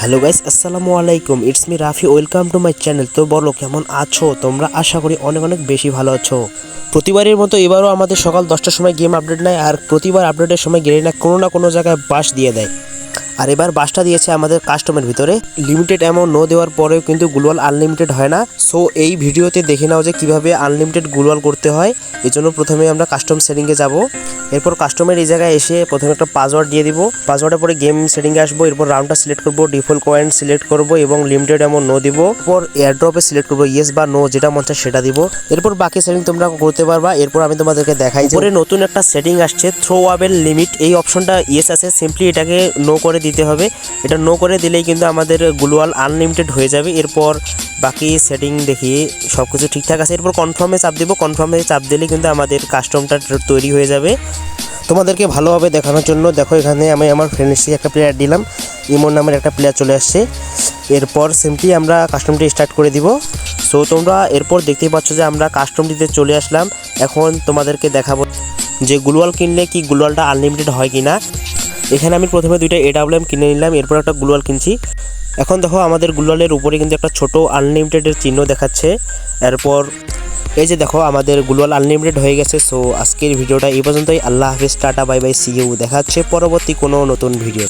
Hello guys, আসসালামু আলাইকুম। It's me Rafi. Welcome to my channel তো বলো, কেমন আছো? তোমরা আশা করি অনেক অনেক বেশি ভালো আছো। প্রতিবারের মতো এবারও আমাদের সকাল দশটার সময় গেম আপডেট নেয় আর প্রতিবার আপডেটের সময় গেলে না কোনো না কোনো জায়গায় বাস দিয়ে দেয়। আর এবার বাসটা দিয়েছে আমাদের কাস্টমের ভিতরে। লিমিটেড অ্যামাউন্ট নো দেওয়ার পরেও কিন্তু গ্লোয়াল আনলিমিটেড হয় না। সো এই ভিডিওতে দেখে নাও যে কীভাবে আনলিমিটেড গ্লোয়াল করতে হয়। এই জন্য প্রথমে আমরা কাস্টম সেটিংয়ে যাব। এরপর কাস্টমের এই জায়গায় এসে প্রথমে একটা পাসওয়ার্ড দিয়ে দিব। পাসওয়ার্ডের পরে গেম সেটিংয়ে আসব। এরপর রাউন্ডটা সিলেক্ট করব। ডিফল্ট কয়েন সিলেক্ট করব এবং লিমিটেড অ্যামাউন্ট নো দিব। এরপর এয়ারড্রপে সিলেক্ট করব। ইয়েস বা নো যেটা মন চায় সেটা দিব। এরপর বাকি সেটিং তোমরা করতে পারবা। এরপর আমি তোমাদেরকে দেখাই পরে নতুন একটা সেটিং আসছে। থ্রো আবেল লিমিট এই অপশনটা ইয়েস আছে। সিম্পলি এটাকে নো করে দিতে হবে। এটা নো করে দিলেই কিন্তু আমাদের গ্লোয়াল আনলিমিটেড হয়ে যাবে। এরপর বাকি সেটিং দেখি সব কিছু ঠিকঠাক আছে। এরপর কনফার্মে চাপ দেবো। কনফার্মে চাপ দিলে কিন্তু আমাদের কাস্টমটা তৈরি হয়ে যাবে। তোমাদেরকে ভালোভাবে দেখানোর জন্য দেখো, এখানে আমি আমার ফ্রেন্ডসকে একটা প্লেয়ার দিলাম। ইমন নামের একটা প্লেয়ার চলে আসছে। এরপর সিম্পলি আমরা কাস্টমটি স্টার্ট করে দিব। সো তোমরা এরপর দেখতেই পাচ্ছ যে আমরা কাস্টমটিতে চলে আসলাম। এখন তোমাদেরকে দেখাবো যে গ্লোয়াল কিনলে কি গ্লোয়ালটা আনলিমিটেড হয় কি না এখানে আমি প্রথমে দুইটা এডাব্লিউএম কিনে নিলাম, এরপর একটা গ্লোয়াল কিনছি। এখন দেখো আমাদের গ্লোয়ালের উপরে কিন্তু একটা ছোট আনলিমিটেডের চিহ্ন দেখাচ্ছে। এরপর এই যে দেখো আমাদের গ্লোয়াল আনলিমিটেড হয়ে গেছে সো আজকের ভিডিওটা এই পর্যন্তই। আল্লাহ হাফিজ, tata, bye bye see you দেখা হচ্ছে পরবর্তী কোনো নতুন ভিডিও